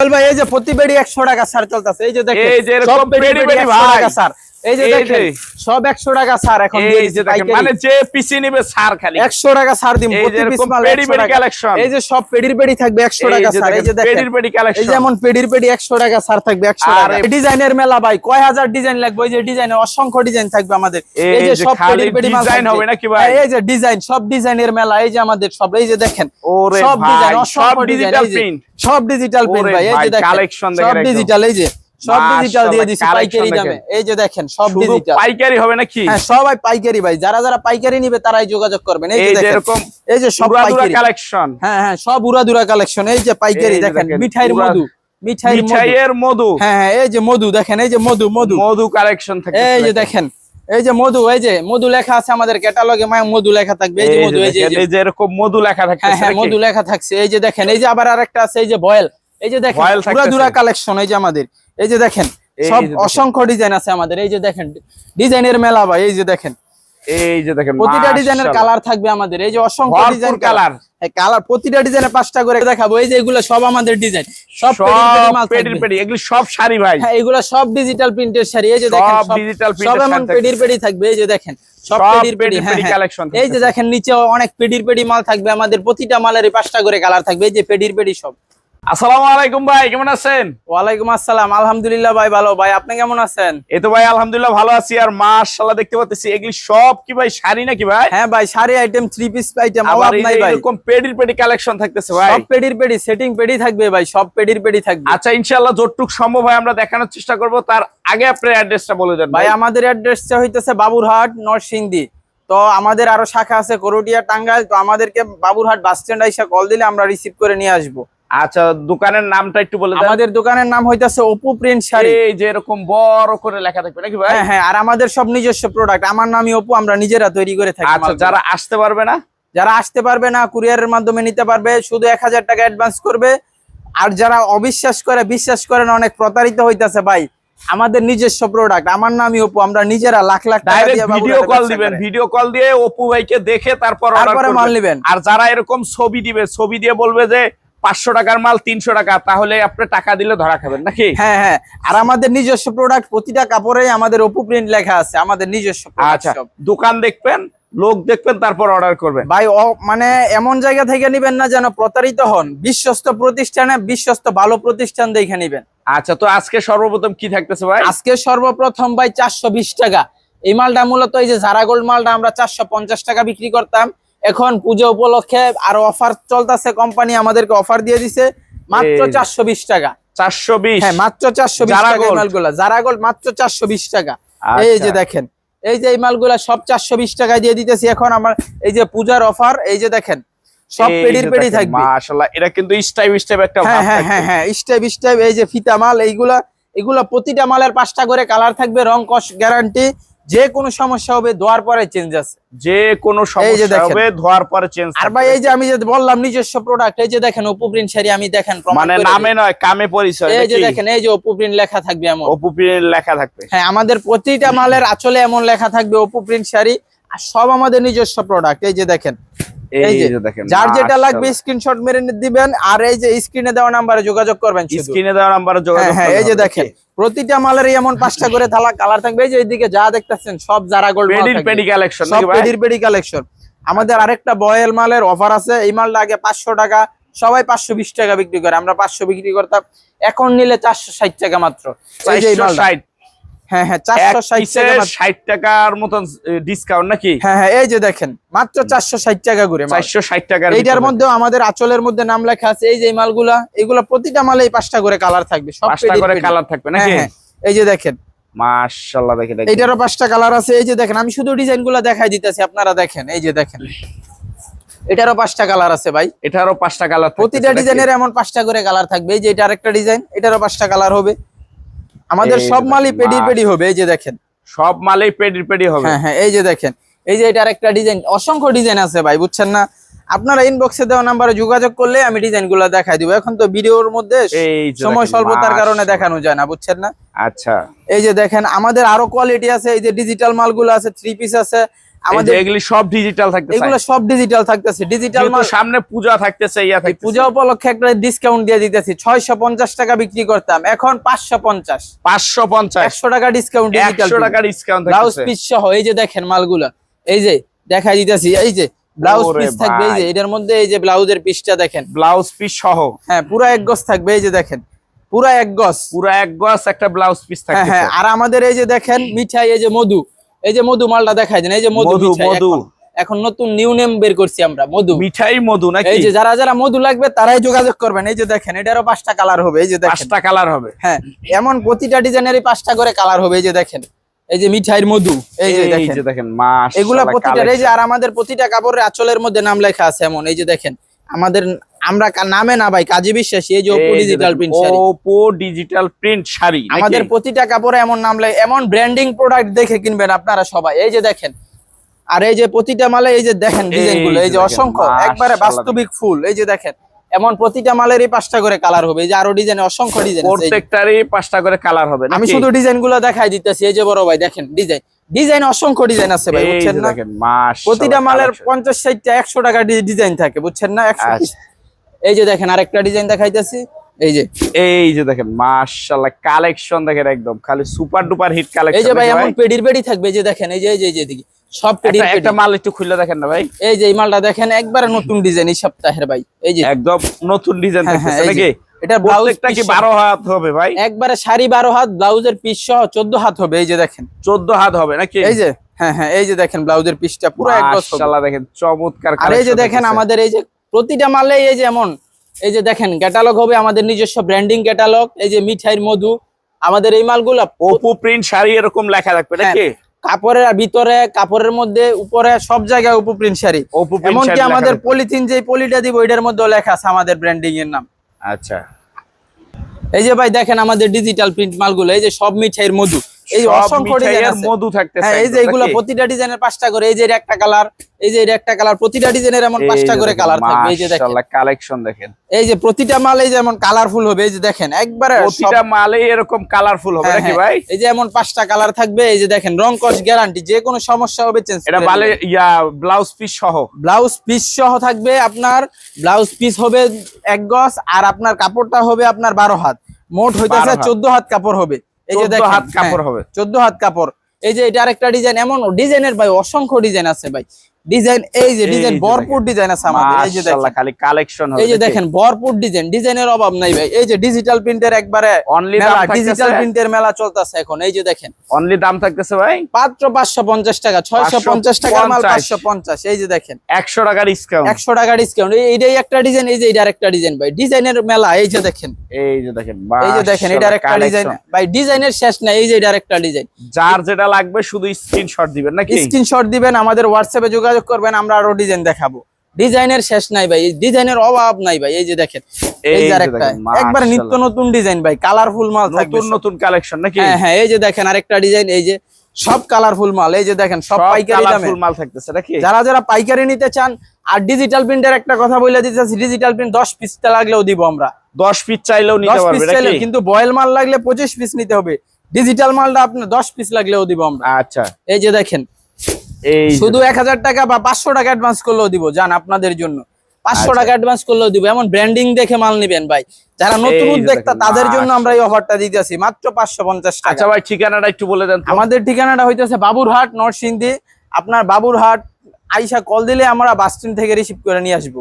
ভাই এই যে প্রতি বেডি একশো টাকা স্যার চলতেছে এই যে দেখেন এই যে এরকম সব বেডি বেডি ভাই। স্যার এই যে দেখেন সব একশো টাকা এখন দিয়ে এই পাইকারি। মানে যে পিসি নিবে খালি একশো টাকা ছাড় দিন প্রতি পিস মাল পেডি পেডি কালেকশন এই যে সব পেডির পেডি থাকবে একশো এই টাকা যে এই যে দেখেন দেখেন পেডির পেডি এই যেমন পেডির পেডি একশো টাকা ছাড় থাকবে একশো আর টাকা ডিজাইনের মেলা ভাই কয় হাজার ডিজাইন লাগবে ওই যে ডিজাইনের অসংখ্য ডিজাইন থাকবে আমাদের এই যে সব পেডির পেডি মাল ডিজাইন হবে নাকি ভাই? হ্যাঁ, এই যে ডিজাইন সব ডিজাইনের মেলা এই যে আমাদের সব এই যে দেখেন ওরে সব ডিজাইন সব অসংখ্য ডিজিটাল প্রিন্ট সব ডিজিটাল প্রিন্ট ওরে ভাই এই যে দেখেন collection দেখেন সব ডিজিটাল এই যে সব ডিজিটাল দিয়ে দিছি পাইকারি দামে এই যে দেখেন সব ডিজিটাল পাইকারি হবে নাকি হ্যাঁ সবাই পাইকারি ভাই যারা যারা পাইকারি নিবে তারাই যোগাযোগ করবেন এই যে দেখেন এরকম এই যে সব পাইকারি কালেকশন হ্যাঁ হ্যাঁ সব উড়াদুরা কালেকশন এই যে পাইকারি দেখেন মিঠাইয়ের মধু মিঠাইয়ের মধু হ্যাঁ হ্যাঁ এই যে মধু দেখেন এই যে মধু মধু মধু কালেকশন থাকে এই যে দেখেন এই যে মধু এই যে মধু লেখা আছে আমাদের ক্যাটালগে মায় মধু লেখা থাকবে এই যে মধু এই যে এরকম মধু লেখা থাকে হ্যাঁ হ্যাঁ মধু লেখা থাকছে এই যে দেখেন এই যে আবার আরেকটা আছে এই যে বয়েল এই যে দেখেন থাকতেছে। কালেকশন এই যে আমাদের এই যে দেখেন সব অসংখ্য ডিজাইন আছে আমাদের এই যে দেখেন ডিজাইনের মেলা ভাই এই যে দেখেন এই যে দেখেন প্রতিটা ডিজাইনের। কালার থাকবে আমাদের এই যে অসংখ্য ডিজাইন কালার। কালার কালার প্রতিটা ডিজাইনে পাঁচটা করে দেখাবো এই যে এগুলো সব আমাদের ডিজাইন সব পেডির পেডি এগুলো সব শাড়ি ভাই হ্যাঁ এগুলো সব ডিজিটাল প্রিন্টের শাড়ি এই যে দেখেন সব digital সব এমন পেডির পেডি থাকবে এই যে দেখেন সব পেডির পেডি হ্যাঁ হ্যাঁ। collection এই যে দেখেন নিচে অনেক পেডির পেডি মাল থাকবে আমাদের প্রতিটা মালের পাঁচটা করে কালার থাকবে এই যে পেডির পেডি সব আসসালামু আলাইকুম ভাই কেমন আছেন? ওয়ালাইকুম আসসালাম আলহামদুলিল্লাহ ভাই ভালো। ভাই আপনি কেমন আছেন? এই তো ভাই আলহামদুলিল্লাহ ভালো আছি। আর মাশাআল্লাহ দেখতে পাচ্ছি এগুলি সব কি ভাই শাড়ি নাকি ভাই? হ্যাঁ ভাই sari item three piece item আবার নাই ভাই। এরকম পেডির পেডি কালেকশন থাকতেছে ভাই। সব পেডির পেডি সেটিং পেডি থাকবে ভাই সব পেডির পেডি থাকবে। আচ্ছা ইনশাআল্লাহ যতটুক সম্ভব হয় আমরা দেখানোর চেষ্টা করব। তার আগে আপনার অ্যাড্রেসটা বলে দেন ভাই আমাদের অ্যাড্রেসটা হইতেছে বাবুরহাট নরসিংদী। তো আমাদের আরও শাখা আছে করটিয়া টাঙ্গাইল। তো আমাদেরকে বাবুরহাট বাস স্ট্যান্ড আইসা কল দিলে আমরা রিসিভ করে নিয়ে আসব। আচ্ছা দোকানের নামটা একটু বলে আমাদের দোকানের নাম হইতাছে অপু প্রিন্ট শাড়ি। এই যে এরকম বড় করে লেখা থাকবে নাকি ভাই? হ্যাঁ হ্যাঁ আর আমাদের সব নিজস্ব প্রোডাক্ট আমার নামই অপু আমরা নিজেরা তৈরি করে থাকি আচ্ছা যারা আসতে পারবে না? যারা আসতে পারবে না কুরিয়ারের মাধ্যমে নিতে পারবে শুধু এক হাজার টাকা অ্যাডভান্স করবে। আর যারা অবিশ্বাস করে বিশ্বাস করে না অনেক প্রতারিত হইতাছে ভাই। আমাদের নিজস্ব প্রোডাক্ট আমার নামই অপু আমরা নিজেরা লাখ লাখ টাকা দিয়ে ভিডিও কল দিবেন ভিডিও কল দিয়ে অপু ভাইকে দেখে তারপর তারপরে করবেন। মাল নিবেন। আর যারা এরকম ছবি দিবে ছবি দিয়ে বলবে যে পাঁচশো টাকার মাল তিনশো টাকা তাহলে আপনি টাকা দিলে ধরা খাবেন নাকি? হ্যাঁ হ্যাঁ। আর আমাদের নিজস্ব প্রোডাক্ট প্রতিটা কাপড়েই আমাদের অপু প্রিন্ট লেখা আছে আমাদের নিজস্ব আচ্ছা দোকান দেখবেন লোক দেখবেন তারপর অর্ডার করবেন। ভাই মানে এমন জায়গা থেকে নিবেন না যেন প্রতারিত হন। বিশ্বস্ত প্রতিষ্ঠানে বিশ্বস্ত ভালো প্রতিষ্ঠান দেখে নিবেন। আচ্ছা তো আজকে সর্বপ্রথম কি থাকতেছে ভাই? আজকে সর্বপ্রথম ভাই চারশো বিশ টাকা। এই মালটা মূলত এই যে ঝাড়া গোল্ড মালটা আমরা চারশো পঞ্চাশ টাকা বিক্রি করতাম। এখন পুজো উপলক্ষে আরও অফার চলতেছে কোম্পানি আমাদেরকে অফার দিয়ে দিছে মাত্র চারশো বিশ টাকা। চারশো বিশ? হ্যাঁ মাত্র চারশো বিশ টাকা মালগুলা। যারা গোল্ড মাত্র চারশো বিশ টাকা। আচ্ছা। এই যে দেখেন এই যে এই মালগুলা সব চারশো বিশ টাকায় দিয়ে দিতেছি। এখন আমার এই যে পূজার অফার এই যে দেখেন সব পেডির পেডি থাকবে। মাশাল্লাহ এটা কিন্তু স্টাইপ স্টাইপ একটা হ্যাঁ ভাব হ্যাঁ হ্যাঁ হ্যাঁ স্টেপ স্টেপ এই যে ফিতা মাল এইগুলা এগুলা প্রতিটা মালের পাঁচটা করে কালার থাকবে রং কস গ্যারান্টি। যে কোনো সমস্যা হবে ধোয়ার পরে চেঞ্জ আছে। যে কোনো সমস্যা হবে ধোয়ার পরে চেঞ্জ আর ভাই এই যে আমি যে বললাম নিজস্ব প্রোডাক্ট এই যে দেখেন অপু প্রিন্ট শাড়ি আমি দেখেন মানে নামে নয় কামে পরিচয় এই যে দেখেন এই যে অপু প্রিন্ট লেখা থাকবে এমন। অপু প্রিন্ট লেখা থাকবে। হ্যাঁ আমাদের প্রতিটা মালের আঁচলে এমন লেখা থাকবে অপু প্রিন্ট শাড়ি আর সব আমাদের নিজস্ব প্রোডাক্ট এই যে দেখেন। এই যে দেখেন যার যেটা লাগবে স্ক্রিনশট মেরে দিবেন আর এই যে স্ক্রিনে দেওয়া নাম্বারে যোগাযোগ করবেন স্ক্রিনে দেওয়া নাম্বারে যোগাযোগ হ্যাঁ হ্যাঁ এই যে দেখেন প্রতিটা মালের এমন পাঁচটা করে থালা কালার থাকবে। এই যে এইদিকে যা দেখতেছেন সব যারা গোল্ড পেডির। পেডি কালেকশন সব পেডির পেডি কালেকশন আমাদের আরেকটা বয়েল মালের অফার আছে। এই মালটা আগে পাঁচশো টাকা সবাই পাঁচশো বিশ টাকা বিক্রি করে। আমরা পাঁচশো বিক্রি করতাম। এখন নিলে চারশো ষাট টাকা মাত্র। এই যে এই মালটা। হ্যাঁ হ্যাঁ চারশো ষাট টাকা মাত্র। ষাট টাকার মতন ডিসকাউন্ট নাকি? হ্যাঁ হ্যাঁ এই যে দেখেন মাত্র চারশো ষাট টাকা করে ষাট টাকার এইটার। মধ্যেও আমাদের আঁচলের মধ্যে নাম লেখা আছে এই যে মালগুলা এগুলা প্রতিটা মালে এই পাঁচটা করে কালার থাকবে সব পাঁচটা করে কালার থাকবে হ্যাঁ নাকি? হ্যাঁ এই যে দেখেন। মাশাআল্লাহ দেখেন। এইটারও পাঁচটা কালার আছে এই যে দেখেন আমি শুধু ডিজাইনগুলা দেখাই দিতেছি আপনারা দেখেন এই যে দেখেন। এটারও পাঁচটা কালার আছে ভাই। এটারও পাঁচটা কালার প্রতিটা ডিজাইনের এমন পাঁচটা করে কালার থাকবে এই যে এটা আরেকটা ডিজাইন এটারও পাঁচটা কালার হবে। আমাদের সব মালই পেডি পেডি হবে এই যে দেখেন। সব মালই পেডি পেডি হবে। হ্যাঁ হ্যাঁ এই যে দেখেন। এই যে এটা আরেকটা ডিজাইন অসংখ্য ডিজাইন আছে ভাই বুঝছেন না? আপনারা ইনবক্সে দেওয়া নাম্বারে যোগাযোগ করলে আমি ডিজাইনগুলো দেখাই দিব। এখন তো ভিডিওর মধ্যে সময় স্বল্পতার কারণে দেখানো যায় না বুঝছেন না? আচ্ছা। এই যে দেখেন আমাদের আরও কোয়ালিটি আছে এই যে ডিজিটাল মালগুলো আছে থ্রি পিস আছে। আমাদের এগুলি সব ডিজিটাল থাকতেছে এগুলো সব ডিজিটাল থাকতেছে। ডিজিটাল সামনে পূজা থাকতেছে ইয়া থাকতেছে। পূজা উপলক্ষে একটা ডিসকাউন্ট দিয়ে দিতেছি। ছয়শো পঞ্চাশ টাকা বিক্রি করতাম এখন পাঁচশো পঞ্চাশ। পাঁচশো পঞ্চাশ। একশো টাকা ডিসকাউন্ট ডিজিটাল একশো টাকা ডিসকাউন্ট ব্লাউজ পিস সহ এই যে দেখেন মালগুলা এই যে দেখাই দিতেছি এই যে ব্লাউজ পিস থাকবে এই যে এটার মধ্যে এই যে ব্লাউজের পিসটা দেখেন। ব্লাউজ পিস সহ। হ্যাঁ পুরো এক গজ থাকবে এই যে দেখেন পুরো এক গজ। পুরো এক গজ একটা ব্লাউজ পিস হ্যাঁ থাকতেছে। হ্যাঁ আর আমাদের এই যে দেখেন মিঠাই এই যে মধু এই যে মধু মালটা দেখাই দেন এই যে মধু মধু। এখন- নতুন নিউ নেম বের করছি আমরা মধু মিঠাই মধু নাকি এই যে যারা যারা মধু লাগবে তারাই যোগাযোগ করবেন এই যে দেখেন এটারও পাঁচটা কালার হবে এই যে দেখেন পাঁচটা কালার হবে হ্যাঁ এমন প্রতিটা ডিজাইনেরই পাঁচটা করে কালার হবে এই যে দেখেন এই যে মিঠাইয়ের মধু এই যে এই দেখেন যে দেখেন মাস এগুলা প্রতিটা এই যে আর আমাদের প্রতিটা কাপড়ের আঁচলের মধ্যে নাম লেখা আছে এমন এই যে দেখেন আমাদের আমরা নামে না ভাই কাজী বিশ্বাসী এই যে ওপো ডিজিটাল প্রিন্ট শাড়ি। ওপো ডিজিটাল প্রিন্ট শাড়ি আমাদের প্রতিটা কাপড়ে এমন নাম লেখা এমন ব্র্যান্ডিং প্রোডাক্ট দেখে কিনবেন আপনারা সবাই। এই যে দেখেন আর এই যে প্রতিটা মালে এই যে দেখেন ডিজাইনগুলো এই যে অসংখ্য একবারে বাস্তবিক ফুল এই যে দেখেন এমন প্রতিটা মালেরই পাঁচটা করে কালার হবে। এই যে আরও ডিজাইন অসংখ্য ডিজাইন প্রত্যেকটারই পাঁচটা করে কালার হবে আমি শুধু ডিজাইনগুলো দেখাই দিতেছি এই যে বড় ভাই দেখেন ডিজাইন ডিজাইন অসংখ্য ডিজাইন আছে ভাই বুঝছেন না? প্রতিটা মালের পঞ্চাশ ষাটটা একশো টাকা ডিজাইন থাকে বুঝছেন না? একশো আচ্ছা। এই যে দেখেন আরেকটা ডিজাইন দেখাইতেছি। এই যে। এই যে দেখেন মাশাআল্লাহ কালেকশন দেখেন একদম খালি সুপার ডুপার হিট কালেকশন এই যে ভাই এমন পেডির পেডি থাকবে যে দেখেন এই যে এই যে এই যে এদিকে। সব পেডির একটা একটা মাল একটু খুলে দেখেন না ভাই। এই যে এই মালটা দেখেন একবারে নতুন ডিজাইন এই সপ্তাহের ভাই। এই যে। একদম নতুন ডিজাইন হ্যাঁ, হ্যাঁ, থাকতেছে নাকি? এটা ব্লাউজ প্রত্যেকটা কি 12 হাত হবে ভাই? একবারে শাড়ি বারো হাত ব্লাউজের পিস সহ চোদ্দ হাত হবে এই যে দেখেন। 14 হাত হবে নাকি? এই যে হ্যাঁ হ্যাঁ এই যে দেখেন ব্লাউজের পিসটা পুরো এক গজ হবে। দেখেন চমৎকার আর এই যে দেখেন আমাদের এই যে প্রতিটা মালে এই যে এমন এই যে দেখেন ক্যাটালগ হবে আমাদের নিজস্ব ব্র্যান্ডিং ক্যাটালগ এই যে মিঠাইয়ের মধু আমাদের এই মালগুলা ওপো প্রিন্ট শাড়ি এরকম লেখা থাকবে হ্যাঁ, নাকি? কাপড়ের ভিতরে কাপড়ের মধ্যে উপরে সব জায়গায় উপু প্রিন্ট শাড়ি। এমনকি আমাদের পলিথিন যে পলিটা দিব ওইটার মধ্যে লেখা আছে আমাদের ব্র্যান্ডিং এর নাম। আচ্ছা। এই যে ভাই দেখেন আমাদের ডিজিটাল প্রিন্ট মালগুলো এই যে সব মিঠাইয়ের মধু। এই অসংখ্য ডিজাইন মিঠাইয়ের আছে। মধু থাকতেছে হ্যাঁ এই যে এগুলো প্রতিটা ডিজাইনের পাঁচটা করে এই যে একটা কালার এই যে একটা কালার প্রতিটা ডিজাইনের এমন পাঁচটা করে কালার থাকবে এই যে দেখেন। কালেকশন দেখেন। এই যে প্রতিটা মাল যেমন কালারফুল হবে এই যে দেখেন একবারে প্রতিটা মালে এরকম কালারফুল হবে হ্যাঁ, নাকি হ্যাঁ। ভাই? এই যে এমন পাঁচটা কালার থাকবে এই যে দেখেন রং কস গ্যারান্টি যে কোনো সমস্যা হবে চেঞ্জ এটা বালে ইয়া ব্লাউজ পিস সহ। ব্লাউজ পিস সহ থাকবে আপনার ব্লাউজ পিস হবে এক গজ আর আপনার কাপড়টা হবে আপনার বারো হাত। মোট হইতেছে চোদ্দ হাত কাপড় হবে। এই যে দেখেন হাত কাপড় হবে। চোদ্দ হাত কাপড় এই যে এটা আরেকটা ডিজাইন এমন ডিজাইনের ভাই অসংখ্য ডিজাইন আছে ভাই ডিজাইন এই যে ডিজাইন ভরপুর ডিজাইন আছে আমাদের এই যে দেখেন খালি কালেকশন এই যে দেখেন ভরপুর ডিজাইন ডিজাইনের অভাব নাই ভাই এই যে ডিজিটাল প্রিন্টের একবারে অনলি ডিজিটাল প্রিন্টের মেলা চলতেছে এখন এই যে দেখেন অনলি দাম থাকতেছে ভাই মাত্র টাকা ছয়শো পঞ্চাশ মাল 550 এই যে দেখেন 100 টাকা ডিসকাউন্ট একশো টাকা ডিসকাউন্ট এইটাই একটা ডিজাইন এই যে এটার একটা ডিজাইন ভাই ডিজাইনের মেলা এই যে দেখেন এই যে দেখেন এই যে দেখেন এটার একটা ডিজাইন ভাই ডিজাইনের শেষ নাই এই যে এটার একটা ডিজাইন যার যেটা লাগবে শুধু স্ক্রিনশট দিবেন নাকি স্ক্রিনশট দিবেন আমাদের হোয়াটসঅ্যাপে যোগাযোগ করবেন আমরা আরও ডিজাইন দেখাবো। ডিজাইনের শেষ নাই ভাই ডিজাইনের অভাব নাই ভাই এই যে দেখেন এই যে আরেকটা একবার নিত্য নতুন ডিজাইন ভাই কালারফুল মাল নতুন নতুন কালেকশন নাকি? হ্যাঁ হ্যাঁ এই যে দেখেন আরেকটা ডিজাইন এই যে সব কালারফুল মাল এই যে দেখেন সব পাইকারি দামে। কালারফুল মাল থাকতেছে নাকি? যারা যারা পাইকারি নিতে চান আর ডিজিটাল প্রিন্টের একটা কথা বলে দিতে চাচ্ছি ডিজিটাল প্রিন্ট দশ পিসটা লাগলেও দিব আমরা। 10 পিস চাইলেও নিতে পারবে নাকি? কিন্তু বয়েল মাল লাগলে পঁচিশ পিস নিতে হবে। ডিজিটাল মালটা আপনার দশ পিস লাগলেও দিব আমরা। আচ্ছা। এই যে দেখেন এই শুধু এক হাজার টাকা বা পাঁচশো টাকা অ্যাডভান্স করলেও দিব যান আপনাদের জন্য। পাঁচশো আচ্ছা। টাকা অ্যাডভান্স করলেও দিব এমন ব্র্যান্ডিং দেখে মাল নিবেন ভাই। যারা নতুন উদ্যোক্তা তাদের জন্য আমরা এই। অফারটা দিতেছি মাত্র পাঁচশো পঞ্চাশ টাকা। আচ্ছা ভাই ঠিকানাটা একটু বলে দেন আমাদের ঠিকানাটা হইতেছে বাবুরহাট নরসিংদী। আপনার বাবুরহাট আইসা কল দিলে আমরা বাস স্ট্যান্ড থেকে রিসিভ করে নিয়ে আসব।